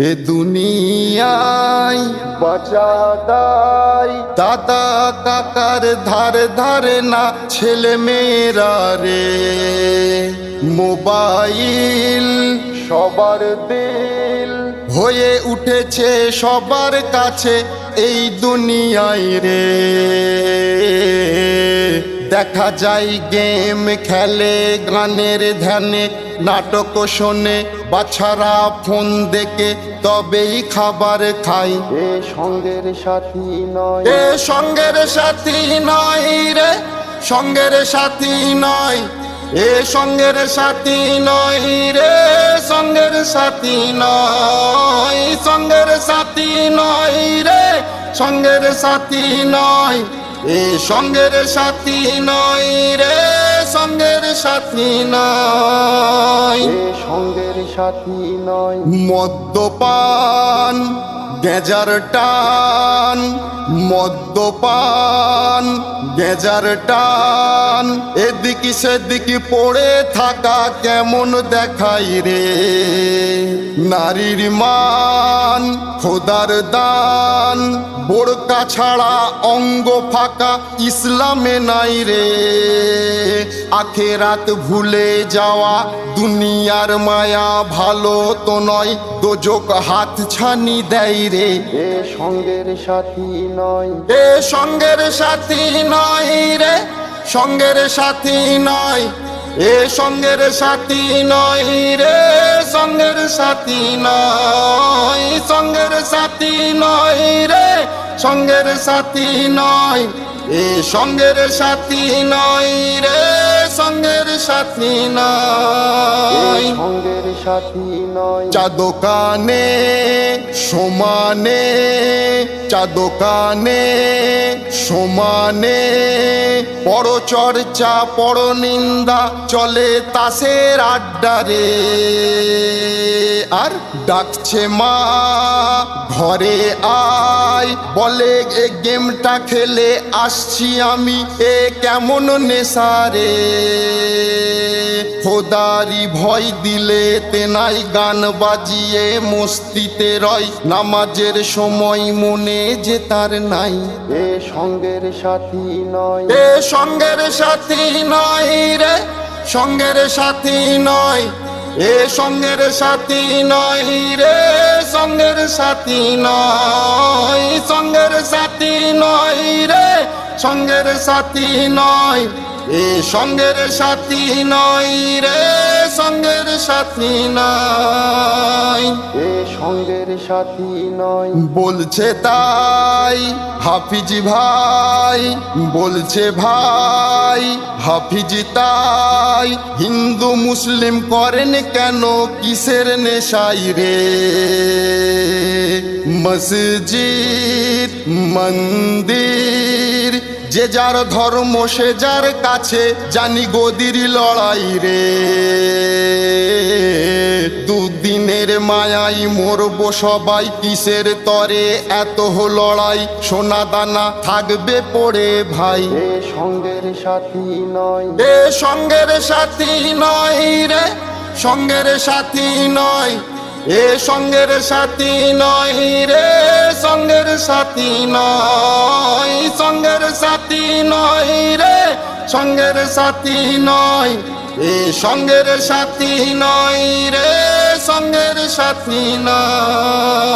এ দুনিয়ায় বাঁচা দায়। দাদা কাকার ধারে ধারে না, ছেলে মেয়েরা রে। মোবাইল সবার দিল। হয়ে উঠেছে সবার কাছে এই দুনিয়ায় রে। দেখা যায় গেম, খেলে, গানের ধ্যানে নাটক শোনে বাছারা ফোন দেখে তবেই খাবার খাই। এ সঙ্গের সাথী নয়। এ সঙ্গের সাথী নয় রে সঙ্গের সাথী নয়। এ সঙ্গের সাথী নয় রে সঙ্গের সাথী নয়। সঙ্গের সাথী নয় রে সঙ্গের সাথী নয়। এ সঙ্গের সাথী নয় রে সঙ্গের সাথী নয়। সঙ্গের সাথী নয়। মদ্যপান গেজার টান মদ্যপান গেজার টান। এদিকে সেদিকে পড়ে থাকা কেমন দেখাই রে? নারীর মান খোদার দান বোরকা ছাড়া অঙ্গ ফাঁকা ইসলামে নাই রে। আখেরাত ভুলে যাওয়া দুনিয়ার মায়া ভালো তো নয় দোজক হাত ছানি দেয় রে। এ সঙ্গের সাথী নয়। এ সঙ্গের সাথী নয় রে সঙ্গের সাথী নয়। এ সঙ্গের সাথী নয় রে সঙ্গের সাথী নয় সঙ্গের সাথী নয় রে সঙ্গের সাথী নয়। এ সঙ্গের সাথী নয় সাথী নয় সঙ্গের সাথী নয়। চা দোকানে সমানে চা দোকানে সমানে। বড় চর্চা বড় নিন্দা চলে তাসের আড্ডা রে আর ডাকছে মা ঘরে আয় বলে এ গেমটা খেলে আসছি আমি এ কেমন নেশারে? খোদারি ভয় দিলে তেনাই গান বাজিয়ে মস্তিতে রয়। নামাজের সময় মনে যে তার নাই। এ সঙ্গের সাথী নয়। এ সঙ্গের সাথী নয় রে সঙ্গের সাথী নয়। এ সঙ্গের সাথী নয় রে, সঙ্গের সাথী নয়, সঙ্গের সাথী নয় রে, সঙ্গের সাথী নয়, এ সঙ্গের সাথী নয় রে। সঙ্গের সাথী নয় এ সঙ্গের সাথী নয়। বলছে তাই হাফিজি ভাই বলছে ভাই হাফিজি তাই। হিন্দু মুসলিম করেন কেন কিসের নেশাই রে? মসজিদ মন্দির যে যার ধর্ম সে যার কাছে জানি গদির লড়াই রে। দুদিনের মায়াই মরবো সবাই কিসের তরে এত লড়াই? সোনা দানা থাকবে পড়ে ভাই। সঙ্গের সাথী নয়। এ সঙ্গের সাথী নয় রে সঙ্গের সাথী নয়। এ সঙ্গের সাথী নয় রে সাথী নয়, সঙ্গের সাথী নয় রে, সঙ্গের সাথী নয়, এ সঙ্গের সাথী নয় রে, সঙ্গের সাথী নয়।